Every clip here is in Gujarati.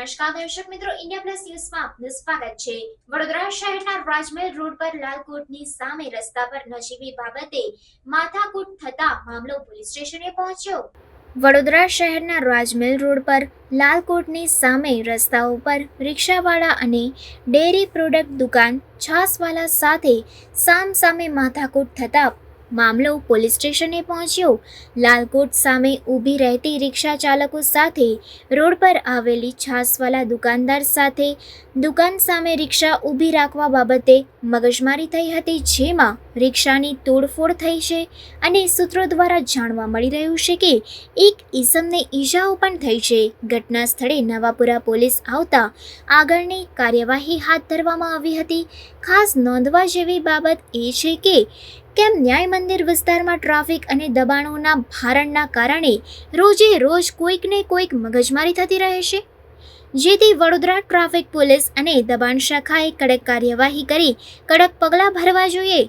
નમસ્કાર દર્શક મિત્રો, ઇન્ડિયા પ્લસ ન્યૂઝમાં આપનું સ્વાગત છે. વડોદરા શહેરના રાજમહેલ રોડ પર લાલકોટની સામે રસ્તા પર નજીવી બાબતે માથાકૂટ થતા મામલો પોલીસ સ્ટેશને પહોંચ્યો. વડોદરા શહેરના રાજમહેલ રોડ પર લાલકોટની સામે રસ્તા ઉપર રિક્ષાવાળા અને ડેરી પ્રોડક્ટ દુકાન છાસવાલા સાથે સામસામે માથાકૂટ થતા મામલો પોલીસ સ્ટેશને પહોંચ્યો. લાલકોટ સામે ઊભી રહેતી રિક્ષા ચાલકો સાથે રોડ પર આવેલી છાસવાલા દુકાનદાર સાથે દુકાન સામે રિક્ષા ઊભી રાખવા બાબતે મગજમારી થઈ હતી, જેમાં રિક્ષાની તોડફોડ થઈ છે અને સૂત્રો દ્વારા જાણવા મળી રહ્યું છે કે એક ઈસમને ઈજાઓ પણ થઈ છે. ઘટના સ્થળે નવાપુરા પોલીસ આવતા આગળની કાર્યવાહી હાથ ધરવામાં આવી હતી. ખાસ નોંધવા જેવી બાબત એ છે કે કેમ ન્યાય મંદિર વિસ્તારમાં ટ્રાફિક અને દબાણોના ભારણના કારણે રોજે રોજ કોઈકને કોઈક મગજમારી થતી રહે છે? જેથી વડોદરા ટ્રાફિક પોલીસ અને દબાણ શાખાએ કડક કાર્યવાહી કરી કડક પગલાં ભરવા જોઈએ.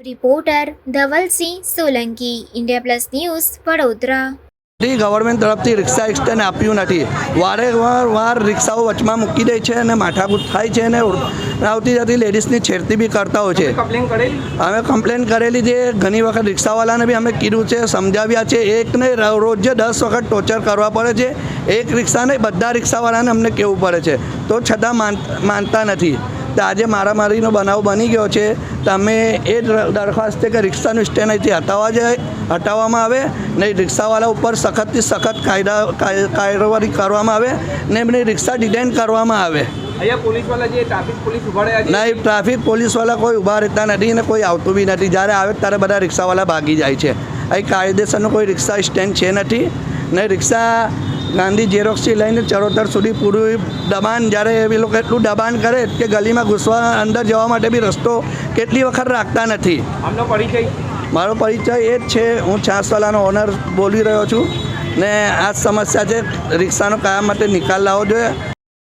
Reporter Dhavalsinh Solanki, India plus news, Vadodara. Government તરફથી રિક્ષા એક્સટેન્ડ આપ્યું નથી. વારે વાર રિક્ષાઓ વચમાં મૂકી દે છે અને માથાકૂટ થાય છે અને આવતી જતી લેડીઝની છેડતી બી કરતા હોય છે. અમે કમ્પ્લેન કરેલી છે. ઘણી વખત રિક્ષાવાળાને બી અમે કીધું છે સમજાવ્યા છે. એકને રોજ દસ વખત ટોર્ચર કરવા પડે છે. એક રિક્ષા નહીં બધા રિક્ષાવાળાને અમને કહેવું પડે છે? તો છતાં માન માનતા નથી. તો આજે મારામારીનો બનાવ બની ગયો છે. તમે એ દરખાસ્ત છે કે રિક્ષાનું સ્ટેન્ડ અહીંથી હટાવવા જાય હટાવવામાં આવે ને રિક્ષાવાળા ઉપર સખતથી સખત કાયદા કાર્યવાહી કરવામાં આવે ને એમની રિક્ષા ડિટેન કરવામાં આવે. નહીં ટ્રાફિક પોલીસવાળા કોઈ ઊભા રહેતા નથી ને કોઈ આવતું બી નથી. જ્યારે આવે ત્યારે બધા રિક્ષાવાળા ભાગી જાય છે. અહીં કાયદેસરનું કોઈ રિક્ષા સ્ટેન્ડ છે નથી ને રિક્ષા ગાંધી ઝેરોક્ષથી લઈને ચરોતર સુધી પૂરું દબાણ જ્યારે એ લોકો એટલું દબાણ કરે કે ગલીમાં ઘૂસવા અંદર જવા માટે બી રસ્તો કેટલી વખત રાખતા નથી. આમનો પરિચય? મારો પરિચય એ જ છે હું છાસવાલાનો ઓનર બોલી રહ્યો છું ને આ સમસ્યા છે રિક્ષાનો કયા માટે નિકાલ લાવવો જોઈએ.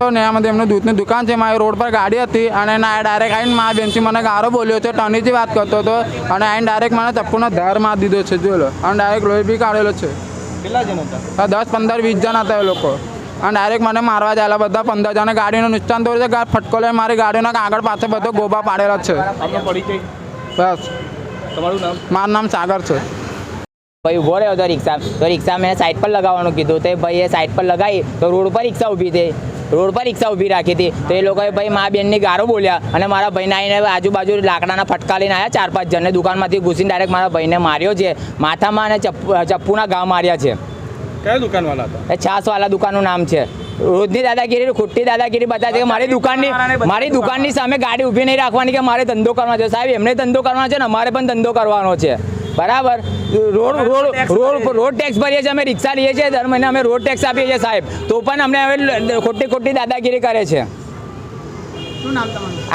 ને આમાંથી એમનું દૂધની દુકાન છે મારી રોડ પર ગાડી હતી અને ના ડાયરેક્ટ આવીને મારા બેનથી મને ગારો બોલ્યો છે ટનીથી વાત કરતો હતો અને આવીને ડાયરેક્ટ મને ચપ્પુનો ધાર મારી દીધો છે જો લો. અને ડાયરેક્ટ લોહી બી કાઢેલો છે. કેટલા જણ હતા? દસ પંદર વીસ જણ હતા એ લોકો. અને ડાયરેક્ટ મને મારવા જાયેલા બધા પંદર જણા. ગાડીનું નુકસાન થયું છે ફટકો લઈ મારી ગાડીના આગળ પાછળ બધો ગોબા પાડેલા છે. બસ. તમારું નામ? મારું નામ સાગર છે. ભાઈ ઊભો રહ્યો હતો રિક્ષા તો રિક્ષા મેં સાઈડ પર લગાવવાનું કીધું. તો એ ભાઈએ સાઈડ પર લગાવી તો રોડ ઉપર રિક્ષા ઊભી થઈ. રોડ પર રિક્ષા ઊભી રાખી હતી. તો એ લોકોએ ભાઈ મા બેનની ગારો બોલ્યા અને મારા ભાઈને આવીને આજુબાજુ લાકડાના ફટકા લઈને આવ્યા ચાર પાંચ જણને દુકાનમાંથી ઘૂસીને ડાયરેક્ટ મારા ભાઈને માર્યો છે. માથામાં અને ચપ્પુ ચપ્પુના ઘા માર્યા છે. કયા દુકાનવાળા હતા? એ છાસવાલા દુકાનનું નામ છે. રોજની દાદાગીરી ખોટી દાદાગીરી બતાવે છે કે મારી દુકાનની મારી દુકાનની સામે ગાડી ઊભી નહીં રાખવાની કે મારે ધંધો કરવાનો છે. સાહેબ એમને ધંધો કરવાનો છે ને અમારે પણ ધંધો કરવાનો છે. બરાબર? Road road road road tax ભરીએ છીએ અમે રિક્ષા લઈએ છીએ દર મહિને અમે રોડ ટેક્સ આપીએ છીએ સાહેબ. તો પણ અમને હવે ખોટી ખોટી દાદાગીરી કરે છે.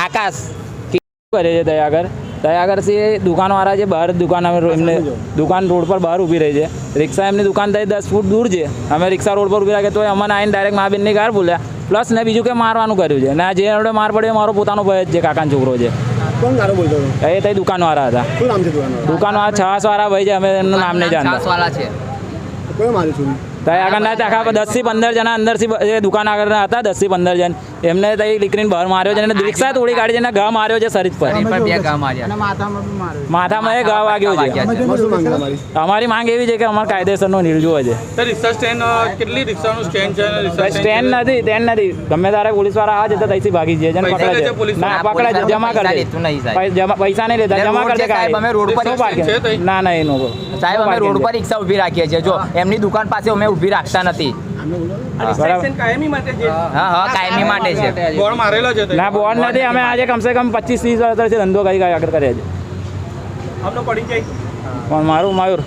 આકાશ. કરે છે દયાગર? દયાગર છે દુકાનવાળા છે બહાર દુકાન અમે એમને દુકાન રોડ પર બહાર ઊભી રહી છે. રિક્ષા એમની દુકાન થઈ દસ ફૂટ દૂર છે. અમે રિક્ષા રોડ પર ઊભી રાખે તો અમને આવીને ડાયરેક્ટ મા બેનની કાર બોલ્યા. પ્લસ ને બીજું કે મારવાનું કર્યું છે. ને જે એવડે માર પડ્યો મારો પોતાનો ભય જ છે કાકાનો છોકરો છે. કોણ ગારો બોલતો હતો? એ તઈ દુકાનવાળા હતા. શું નામ છે દુકાન વાળા છાસ વાળા ભાઈ છે અમે એમનું નામ નહીં જાણતા. છાસવાલા છે. કોઈ મારું છું તઈ આગળના આખા દસથી પંદર જણા અંદરથી દુકાન આગળના હતા દસથી પંદર જણ. એમને તઈ દીકરીને બહાર માર્યો છે અને રિક્ષા તોડી કાઢી છે અને ઘા માર્યો છે શરીર પર. માથામાં બી માર્યો. માથામાં એ ઘા વાગ્યો છે. અમારી માંગ એવી છે કે અમારે કાયદેસરનો નો જોવે છે. સ્ટેન્ડ નથી સ્ટેન્ડ નથી. ગમે તારે પોલીસવાળા જતા ત્યાંથી ભાગી જાય છે પકડે ના પકડે છે જમા કરી પૈસા નહીં લેતા જમા કરી સાહેબ, અમે રોડ પર? ના ના એનો સાહેબ અમે રોડ પર રિક્ષા ઊભી રાખીએ છીએ. જો એમની દુકાન પાસે અમે ઊભી રાખતા નથી. હા. હા કાયમી માટે છે. બોર્ડ મારેલો છે ના બોર્ડ નથી અમે આજે કમસે કમ પચીસ ત્રીસ વર્ષથી ધંધો કરી આગળ કરીએ છીએ આપનો પરિચય પણ મારું મયુર